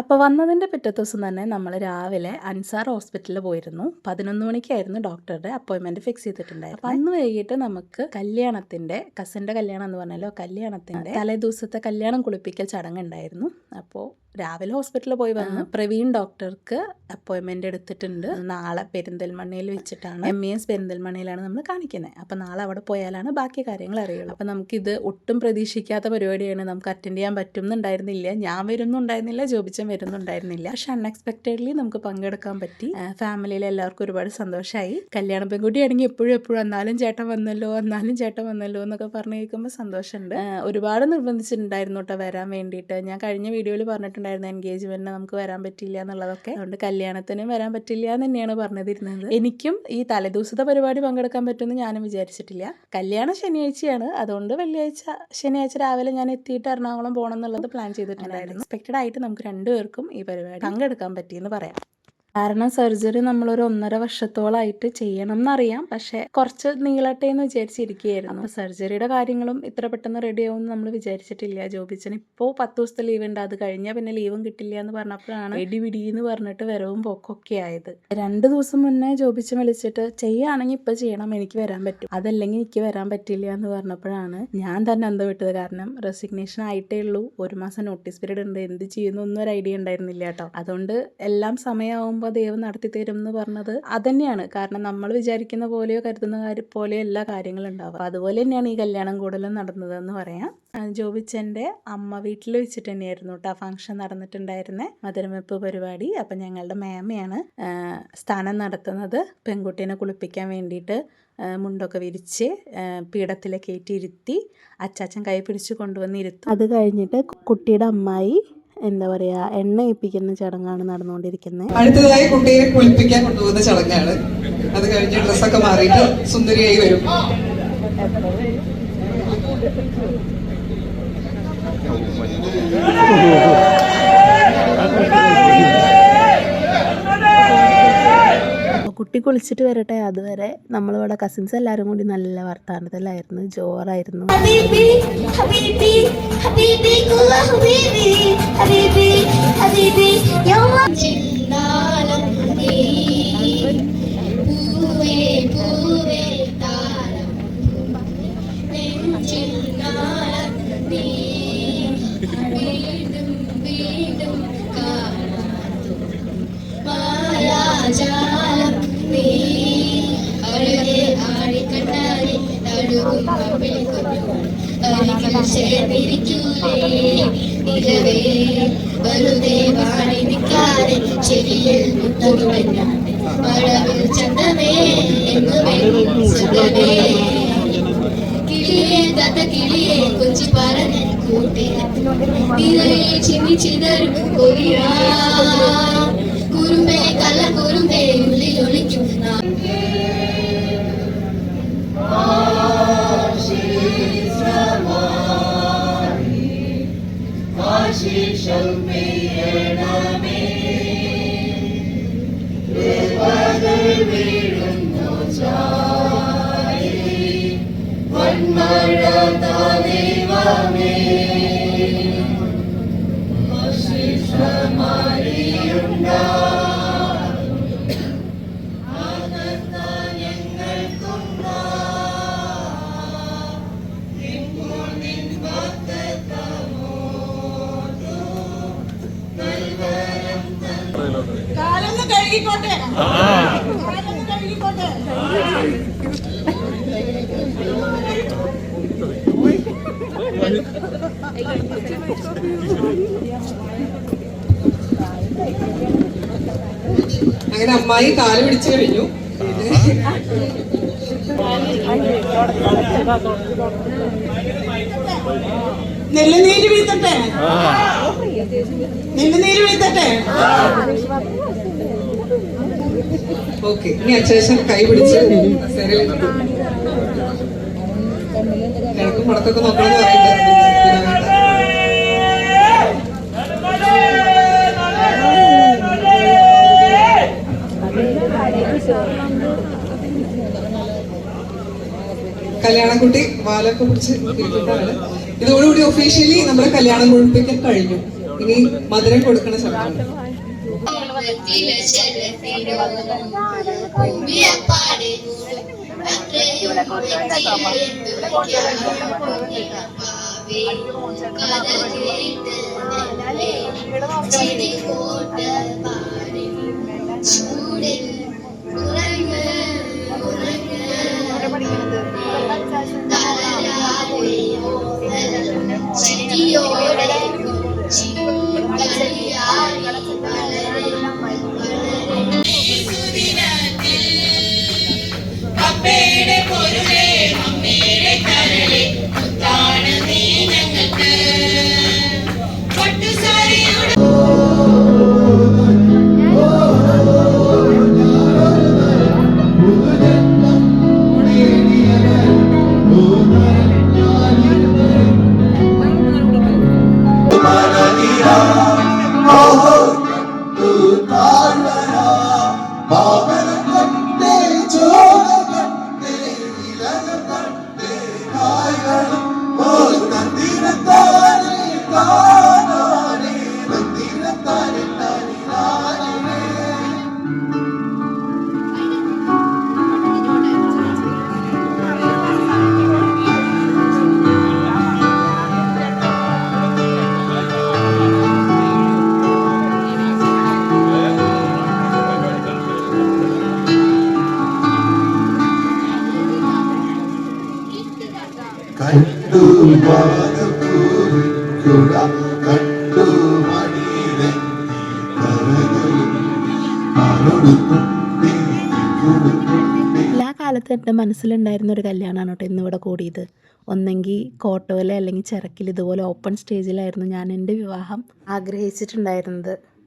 അപ്പോൾ വന്നതിന്റെ പിറ്റത്തെ ദിവസം തന്നെ നമ്മൾ രാവിലെ അൻസാർ ഹോസ്പിറ്റലിൽ പോയിരുന്നു. പതിനൊന്ന് മണിക്കായിരുന്നു ഡോക്ടറുടെ അപ്പോയിൻമെന്റ് ഫിക്സ് ചെയ്തിട്ടുണ്ടായിരുന്നു. അപ്പം അന്ന് വൈകിട്ട് നമുക്ക് കല്യാണത്തിന്റെ കസിന്റെ കല്യാണം എന്ന് പറഞ്ഞാലോ കല്യാണത്തിന്റെ തലേ ദിവസത്തെ കല്യാണം കുളിപ്പിക്കൽ ചടങ്ങുണ്ടായിരുന്നു അപ്പോൾ രാവിലെ ഹോസ്പിറ്റലിൽ പോയി വന്ന് പ്രവീൺ ഡോക്ടർക്ക് അപ്പോയിൻമെന്റ് എടുത്തിട്ടുണ്ട്. നാളെ പെരിന്തൽമണ്ണയിൽ വെച്ചിട്ടാണ്. എം. ഇ. എസ്. പെരിന്തൽമണ്ണയിലാണ് നമ്മൾ കാണിക്കുന്നത്. അപ്പോൾ നാളെ അവിടെ പോയാലാണ് ബാക്കി കാര്യങ്ങൾ അറിയുള്ളൂ. അപ്പോൾ നമുക്കിത് ഒട്ടും പ്രതീക്ഷിക്കാത്ത പരിപാടിയാണ്. നമുക്ക് അറ്റൻഡ് ചെയ്യാൻ പറ്റുന്നുണ്ടായിരുന്നില്ല. ഞാൻ വരുന്നുണ്ടായിരുന്നില്ല ജോബിച്ചൻ വരുന്നുണ്ടായിരുന്നില്ല. പക്ഷെ അൺഎക്സ്പെക്റ്റഡ്ലി നമുക്ക് പങ്കെടുക്കാൻ പറ്റി. ഫാമിലിയിൽ എല്ലാവർക്കും ഒരുപാട് സന്തോഷമായി കല്യാണ പെൺകുട്ടി ആണെങ്കിൽ എപ്പോഴും എപ്പോഴും എന്നാലും ചേട്ടൻ വന്നല്ലോ എന്നാലും ചേട്ടൻ വന്നല്ലോ എന്നൊക്കെ പറഞ്ഞു കേൾക്കുമ്പോൾ സന്തോഷമുണ്ട്. ഒരുപാട് നിർബന്ധിച്ചിട്ടുണ്ടായിരുന്നു കേട്ടോ വരാൻ വേണ്ടിയിട്ട്. ഞാൻ കഴിഞ്ഞ വീഡിയോയിൽ പറഞ്ഞിട്ടുണ്ടായിരുന്നു എൻഗേജ്മെന്റിന് നമുക്ക് വരാൻ പറ്റില്ല എന്നുള്ളതൊക്കെ. അതുകൊണ്ട് കല്യാണത്തിന് വരാൻ പറ്റില്ല എന്ന് തന്നെയാണ് പറഞ്ഞതിരുന്നത് എനിക്കും ഈ തലേദിവസത്തെ പരിപാടി പങ്കെടുക്കാൻ പറ്റുമെന്ന് ഞാനും വിചാരിച്ചിട്ടില്ല. കല്യാണം ശനിയാഴ്ചയാണ്. അതുകൊണ്ട് വെള്ളിയാഴ്ച ശനിയാഴ്ച രാവിലെ ഞാൻ എത്തിയിട്ട് എറണാകുളം പോകണം എന്നുള്ളത് പ്ലാൻ ചെയ്തിട്ടുണ്ടായിരുന്നു. എക്സ്പെക്റ്റഡ് ആയിട്ട് നമുക്ക് രണ്ടുപേർക്കും ഈ പരിപാടി പങ്കെടുക്കാൻ പറ്റിയെന്ന് പറയാം. കാരണം സർജറി നമ്മളൊരു ഒന്നര വർഷത്തോളായിട്ട് ചെയ്യണം എന്നറിയാം പക്ഷെ കുറച്ച് നീളട്ടെ എന്ന് വിചാരിച്ചിരിക്കുകയായിരുന്നു. അപ്പോൾ സർജറിയുടെ കാര്യങ്ങളും ഇത്ര പെട്ടെന്ന് റെഡി ആവുമെന്ന് നമ്മൾ വിചാരിച്ചിട്ടില്ല. ജോബിച്ചന് ഇപ്പോൾ പത്ത് ദിവസത്തെ ലീവ് ഉണ്ട്. അത് കഴിഞ്ഞാൽ പിന്നെ ലീവും കിട്ടില്ല എന്ന് പറഞ്ഞപ്പോഴാണ് എടി പിടി എന്ന് പറഞ്ഞിട്ട് വരവും പോക്കൊക്കെ ആയത്. രണ്ട് ദിവസം മുന്നേ ജോബിച്ചൻ വിളിച്ചിട്ട് ചെയ്യുകയാണെങ്കിൽ ഇപ്പം ചെയ്യണം. എനിക്ക് വരാൻ പറ്റും. അതല്ലെങ്കിൽ എനിക്ക് വരാൻ പറ്റില്ല എന്ന് പറഞ്ഞപ്പോഴാണ് ഞാൻ തന്നെ അന്ത വിട്ടത്. കാരണം റെസിഗ്നേഷൻ ആയിട്ടേ ഉള്ളൂ. ഒരു മാസം നോട്ടീസ് പീരീഡ് ഉണ്ട്. എന്ത് ചെയ്യുന്നു? ഒന്നും ഒരു ഐഡിയ ഉണ്ടായിരുന്നില്ല കേട്ടോ. അതുകൊണ്ട് എല്ലാം സമയമാകുമ്പോൾ ദൈവം നടത്തി തരും എന്ന് പറഞ്ഞത് അതന്നെയാണ്. കാരണം നമ്മൾ വിചാരിക്കുന്ന പോലെയോ കരുതുന്ന പോലെയോ എല്ലാ കാര്യങ്ങളും ഉണ്ടാവും. അപ്പോൾ അതുപോലെ തന്നെയാണ് ഈ കല്യാണം കൂടുതലും നടന്നതെന്ന് പറയാം. ജോബിച്ചന്റെ അമ്മ വീട്ടിൽ വെച്ചിട്ട് തന്നെയായിരുന്നു കേട്ടോ ഫംഗ്ഷൻ നടന്നിട്ടുണ്ടായിരുന്നേ. മധുരമെപ്പ് പരിപാടി. അപ്പം ഞങ്ങളുടെ മേമയാണ് സ്ഥാനം നടത്തുന്നത്. പെൺകുട്ടീനെ കുളിപ്പിക്കാൻ വേണ്ടിയിട്ട് മുണ്ടൊക്കെ വിരിച്ച് പീഠത്തിലേക്ക് കയറ്റിയിരുത്തി അച്ചാച്ചൻ കൈ പിടിച്ച് കൊണ്ടുവന്നിരുത്തും. അത് കഴിഞ്ഞിട്ട് കുട്ടിയുടെ അമ്മായി എന്താ പറയുക എണ്ണ ഏൽപ്പിക്കുന്ന ചടങ്ങാണ് നടന്നുകൊണ്ടിരിക്കുന്നത് അടുത്തതായി കുട്ടിയെ കുളിപ്പിക്കാൻ കൊണ്ടുപോകുന്ന ചടങ്ങാണ്. അത് കഴിഞ്ഞ് ഡ്രസ്സൊക്കെ മാറിയിട്ട് സുന്ദരിയായി വരും അപ്പോൾ കുട്ടി കുളിച്ചിട്ട് വരട്ടെ. അതുവരെ നമ്മളിവിടെ കസിൻസ് എല്ലാവരും കൂടി നല്ല വർത്താനത്തിലായിരുന്നു. ജോറായിരുന്നു. ഹബീബി കിളിയെ തത്ത കിളിയെ കൊച്ചി പറഞ്ഞ കൂട്ടിൽ നിറയെ ചിന്നി കാലൊന്ന് കഴുകിക്കോട്ടെ കാലൊന്ന് കഴുകിക്കോട്ടെ അങ്ങനെ അമ്മായി കാൽ പിടിച്ചു കഴിഞ്ഞു. നെല്ലുനീര് വീത്തട്ടെ നെല്ലുനീര് വീത്തട്ടെ ഓക്കെ ഇനി അച്ഛൻ കൈ പിടിച്ച് ഇരുന്നു. കിഴക്കും പുറത്തൊക്കെ നോക്കണമെന്ന് കല്യാണക്കുട്ടി വാലൊക്കെ പിടിച്ച് ഇരിക്കുന്നതാണ്. ഇതോടുകൂടി ഒഫീഷ്യലി നമ്മുടെ കല്യാണം കൊടുപ്പിക്കാൻ കഴിഞ്ഞു. ഇനി മധുരം കൊടുക്കണ സമയം. തില കണ്ടു എല്ലാ കാലത്തും എന്റെ മനസ്സിലുണ്ടായിരുന്ന ഒരു കല്യാണമാണ് കേട്ടോ ഇന്നിവിടെ കൂടിയത്. ഒന്നെങ്കിൽ കോട്ടോയിലെ അല്ലെങ്കിൽ ചിറക്കിൽ ഇതുപോലെ ഓപ്പൺ സ്റ്റേജിലായിരുന്നു ഞാൻ എന്റെ വിവാഹം ആഗ്രഹിച്ചിട്ടുണ്ടായിരുന്നത്.